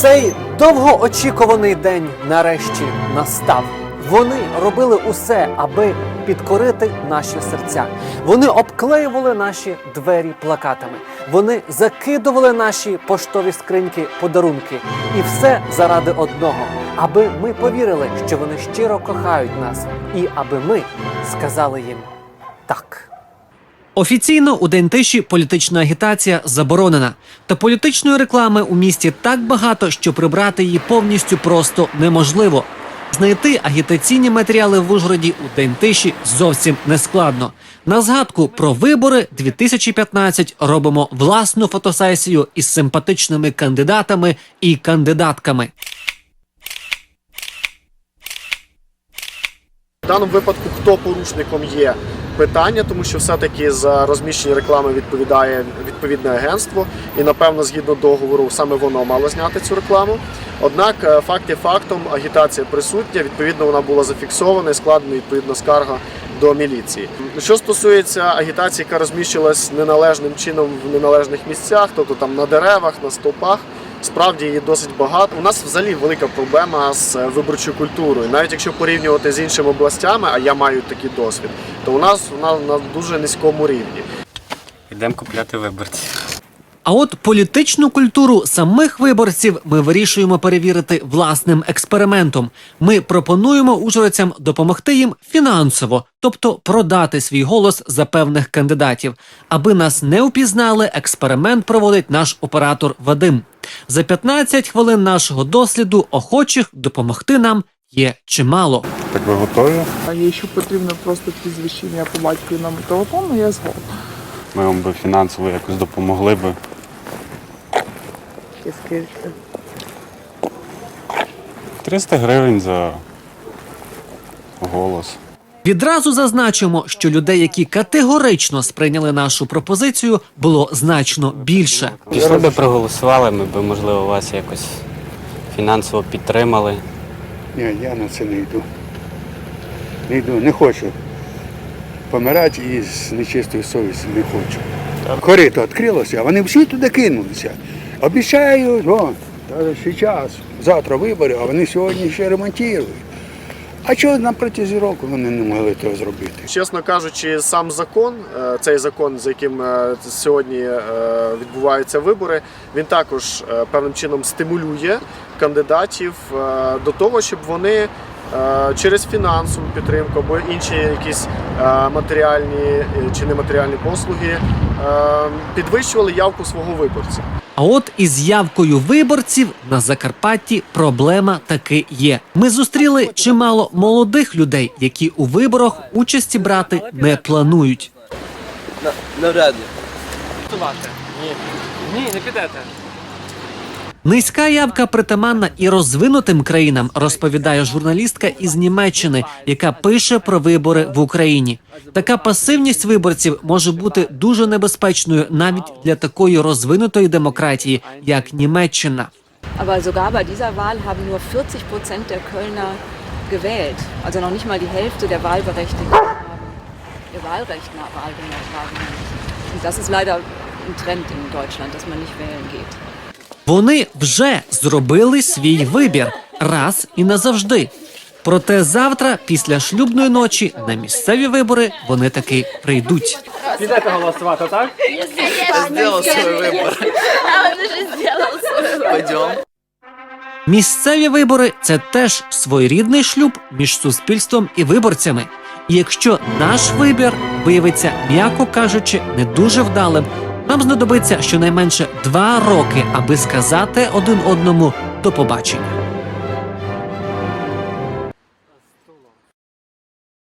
Цей довгоочікуваний день нарешті настав. Вони робили усе, аби підкорити наші серця. Вони обклеювали наші двері плакатами. Вони закидували наші поштові скриньки подарунки. І все заради одного, аби ми повірили, що вони щиро кохають нас, і аби ми сказали їм так. Офіційно у день тиші політична агітація заборонена. Та політичної реклами у місті так багато, що прибрати її повністю просто неможливо. Знайти агітаційні матеріали в Ужгороді у день тиші зовсім не складно. На згадку про вибори 2015 робимо власну фотосесію із симпатичними кандидатами і кандидатками. В даному випадку, хто порушником є питання, тому що все-таки за розміщення реклами відповідає відповідне агентство, і напевно, згідно договору, саме воно мало зняти цю рекламу. Однак, е, факт є фактом, агітація присутня. Відповідно, вона була зафіксована і складена відповідна скарга до міліції. Що стосується агітації, яка розміщувалась неналежним чином в неналежних місцях, тобто там на деревах, на стовпах. Справді її досить багато. У нас взагалі велика проблема з е, виборчою культурою. Навіть якщо порівнювати з іншими областями, а я маю такий досвід, то у нас вона на дуже низькому рівні. Йдемо купляти виборців. А от політичну культуру самих виборців ми вирішуємо перевірити власним експериментом. Ми пропонуємо ужгородцям допомогти їм фінансово, тобто продати свій голос за певних кандидатів. Аби нас не упізнали, експеримент проводить наш оператор Вадим. За 15 хвилин нашого досліду охочих допомогти нам є чимало. Так ви готові? А якщо потрібно просто прізвище ім'я по батькові номер телефону, я згодна. Ми вам би фінансово якось допомогли би. І скільки? 300 гривень за голос. Відразу зазначимо, що людей, які категорично сприйняли нашу пропозицію, було значно більше. Пішли би проголосували, ми б, можливо, вас якось фінансово підтримали. Ні, я на це не йду. Не йду, не хочу. Помирати і з нечистою совістю не хочу. Корито відкрилося, а вони всі туди кинулися. Обіцяють, о, зараз, завтра вибори, а вони сьогодні ще ремонтують. А чого на протязі року вони не могли того зробити? Чесно кажучи, сам закон, е, цей закон, за яким е, сьогодні е, відбуваються вибори, він також певним чином стимулює кандидатів до того, щоб вони через фінансову підтримку або інші якісь е, матеріальні е, чи нематеріальні послуги е, підвищували явку свого виборця. А от із явкою виборців на Закарпатті проблема таки є. Ми зустріли чимало молодих людей, які у виборах участі брати не планують. Навряд ли. Ні, не підете. Низька явка притаманна і розвинутим країнам, розповідає журналістка із Німеччини, яка пише про вибори в Україні. Така пасивність виборців може бути дуже небезпечною навіть для такої розвинутої демократії, як Німеччина. Aber sogar bei dieser Wahl haben nur 40 Prozent der Kölner gewählt. Also noch nicht mal die Hälfte der Wahlberechtigten haben ihr Wahlrecht nach wahrgenommen. Und das ist leider ein Trend in Deutschland, dass man nicht wählen geht. Вони вже зробили свій вибір раз і назавжди. Проте завтра, після шлюбної ночі, на місцеві вибори вони таки прийдуть. Сделал свой выбор. Пойдем. Місцеві вибори це теж своєрідний шлюб між суспільством і виборцями. І якщо наш вибір виявиться, м'яко кажучи, не дуже вдалим, нам знадобиться щонайменше два роки, аби сказати один одному до побачення.